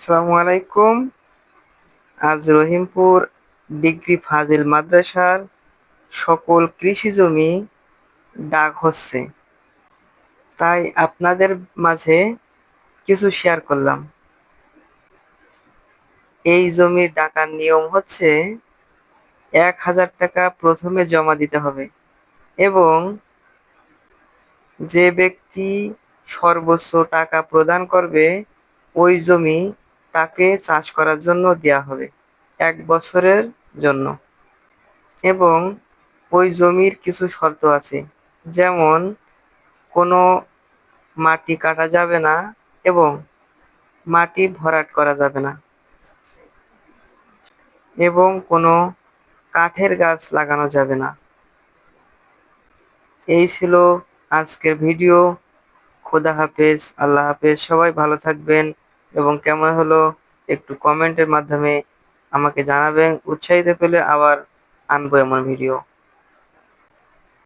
আসসালামু আলাইকুম। আজ রহিমপুর ডিগ্রি ফাজিল মাদ্রাসার সকল কৃষি জমি ডাক হচ্ছে। তাই আপনাদের মাঝে কিছু শেয়ার করলাম। এই জমির ডাকার নিয়ম হচ্ছে এক হাজার টাকা প্রথমে জমা দিতে হবে এবং যে ব্যক্তি সর্বোচ্চ টাকা প্রদান করবে, ওই জমি তাকে চাষ করার জন্য দেওয়া হবে এক বছরের জন্য। এবং ওই জমির কিছু শর্ত আছে। যেমন, কোনো মাটি কাটা যাবে না এবং মাটি ভরাট করা যাবে না। এবং কোনো কাঠের গাছ লাগানো যাবে না। এই ছিল আজকের ভিডিও। খোদা হাফেজ, আল্লাহ হাফেজ। সবাই ভালো থাকবেন। এবং কেমন হলো একটু কমেন্টের মাধ্যমে আমাকে জানাবেন। উৎসাহিত পেলে আবার আনব এমন ভিডিও